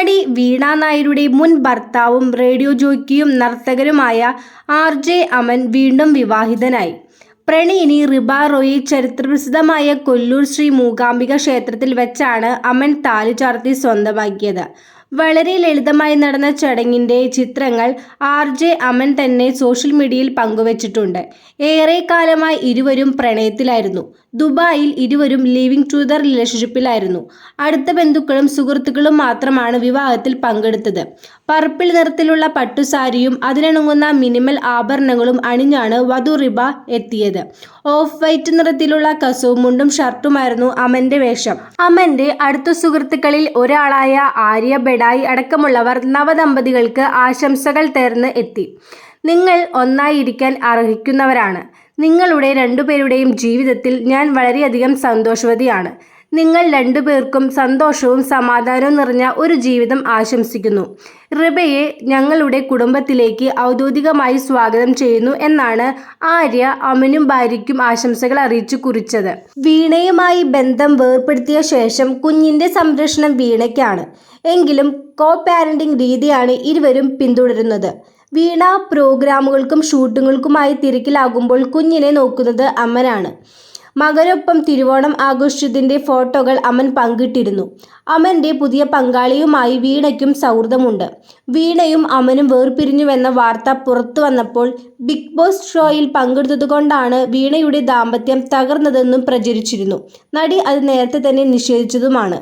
നടി വീണ നായരുടെ മുൻ ഭർത്താവും റേഡിയോ ജോക്കിയും നർത്തകരുമായ ആർ ജെ അമൻ വീണ്ടും വിവാഹിതനായി. പ്രണയിനി റിബ റോയി ചരിത്രപ്രസിദ്ധമായ കൊല്ലൂർ ശ്രീ മൂകാംബിക ക്ഷേത്രത്തിൽ വെച്ചാണ് അമൻ താലി ചാർത്തി സ്വന്തമാക്കിയത്. വളരെ ലളിതമായി നടന്ന ചടങ്ങിന്റെ ചിത്രങ്ങൾ ആർ ജെ അമൻ തന്നെ സോഷ്യൽ മീഡിയയിൽ പങ്കുവച്ചിട്ടുണ്ട്. ഏറെ കാലമായി ഇരുവരും പ്രണയത്തിലായിരുന്നു. ദുബായിൽ ഇരുവരും ലിവിംഗ് ടു ദ റിലേഷൻഷിപ്പിലായിരുന്നു. അടുത്ത ബന്ധുക്കളും സുഹൃത്തുക്കളും മാത്രമാണ് വിവാഹത്തിൽ പങ്കെടുത്തത്. പർപ്പിൾ നിറത്തിലുള്ള പട്ടുസാരിയും അതിനണുങ്ങുന്ന മിനിമൽ ആഭരണങ്ങളും അണിഞ്ഞാണ് വധു റിബ എത്തിയത്. ഓഫ് വൈറ്റ് നിറത്തിലുള്ള കസവും മുണ്ടും ഷർട്ടുമായിരുന്നു അമന്റെ വേഷം. അമന്റെ അടുത്ത സുഹൃത്തുക്കളിൽ ഒരാളായ ആര്യ ബെഡായി അടക്കമുള്ളവർ നവദമ്പതികൾക്ക് ആശംസകൾ തേർന്ന് എത്തി. നിങ്ങൾ ഒന്നായിരിക്കാൻ അർഹിക്കുന്നവരാണ്. നിങ്ങളുടെ രണ്ടുപേരുടെയും ജീവിതത്തിൽ ഞാൻ വളരെയധികം സന്തോഷവതിയാണ്. നിങ്ങൾ രണ്ടുപേർക്കും സന്തോഷവും സമാധാനവും നിറഞ്ഞ ഒരു ജീവിതം ആശംസിക്കുന്നു. റിബയെ ഞങ്ങളുടെ കുടുംബത്തിലേക്ക് ഔദ്യോഗികമായി സ്വാഗതം ചെയ്യുന്നു എന്നാണ് ആര്യ അമനും ഭാര്യയ്ക്കും ആശംസകൾ അറിയിച്ചു കുറിച്ചത്. വീണയുമായി ബന്ധം വേർപ്പെടുത്തിയ ശേഷം കുഞ്ഞിന്റെ സംരക്ഷണം വീണയ്ക്കാണ്. എങ്കിലും കോ പാരന്റിംഗ് രീതിയാണ് ഇരുവരും പിന്തുടരുന്നത്. വീണ പ്രോഗ്രാമുകൾക്കും ഷൂട്ടിങ്ങുകൾക്കുമായി തിരക്കിലാകുമ്പോൾ കുഞ്ഞിനെ നോക്കുന്നത് അമ്മനാണ്. മകനൊപ്പം തിരുവോണം ആഘോഷിച്ചതിന്റെ ഫോട്ടോകൾ അമൻ പങ്കിട്ടിരുന്നു. അമന്റെ പുതിയ പങ്കാളിയുമായി വീണയ്ക്കും സൗഹൃദമുണ്ട്. വീണയും അമനും വേർപിരിഞ്ഞുവെന്ന വാർത്ത പുറത്തു വന്നപ്പോൾ ബിഗ് ബോസ് ഷോയിൽ പങ്കെടുത്തതുകൊണ്ടാണ് വീണയുടെ ദാമ്പത്യം തകർന്നതെന്നും പ്രചരിച്ചിരുന്നു. നടി അത് നേരത്തെ തന്നെ നിഷേധിച്ചതുമാണ്.